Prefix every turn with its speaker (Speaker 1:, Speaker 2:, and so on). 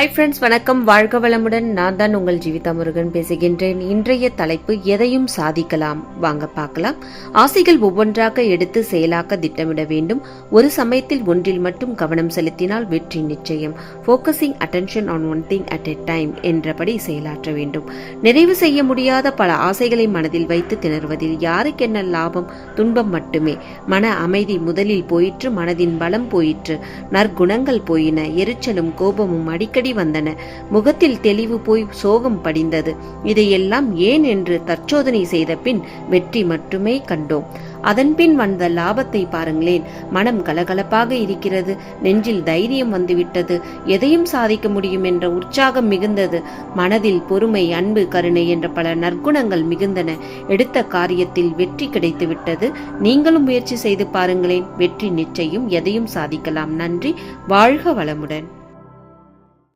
Speaker 1: Hi friends வணக்கம். வாழ்க வளமுடன். நான் தான் உங்கள் ஜீவிதா முருகன் பேசுகின்றேன். இன்றைய தலைப்பு எதையும் சாதிக்கலாம். வாங்க பார்க்கலாம். ஆசைகள் ஒவ்வொன்றாக எடுத்து செயலாக்க திட்டமிட வேண்டும். ஒரு சமயத்தில் ஒன்றில் மட்டும் கவனம் செலுத்தினால் வெற்றி நிச்சயம். Focusing attention on one thing at a time என்றபடி செயலாற்ற வேண்டும். நிறைவு செய்ய முடியாத பல ஆசைகளை மனதில் வைத்து திணறுவதில் யாருக்கென்ன லாபம்? துன்பம் மட்டுமே. மன அமைதி முதலில் போயிற்று மனதின் பலம் போயிற்று. நற்குணங்கள் போயின. எரிச்சலும் கோபமும் அடிக்கடி வந்தன. முகத்தில் தெளிவு போய் சோகம் படிந்தது. இதையெல்லாம் ஏன் என்று தற்சோதனை செய்த பின் வெற்றி மட்டுமே கண்டோம். அதன்பின் வந்த லாபத்தை பாருங்களேன். மனம் கலகலப்பாக இருக்கிறது. நெஞ்சில் தைரியம் வந்துவிட்டது. எதையும் சாதிக்க முடியும் என்ற உற்சாகம் மிகுந்தது. மனதில் பொறுமை அன்பு கருணை என்ற பல நற்குணங்கள் மிகுந்தன. எடுத்த காரியத்தில் வெற்றி கிடைத்துவிட்டது நீங்களும் முயற்சி செய்து பாருங்களேன். வெற்றி நிச்சயம் எதையும் சாதிக்கலாம். நன்றி. வாழ்க வளமுடன்.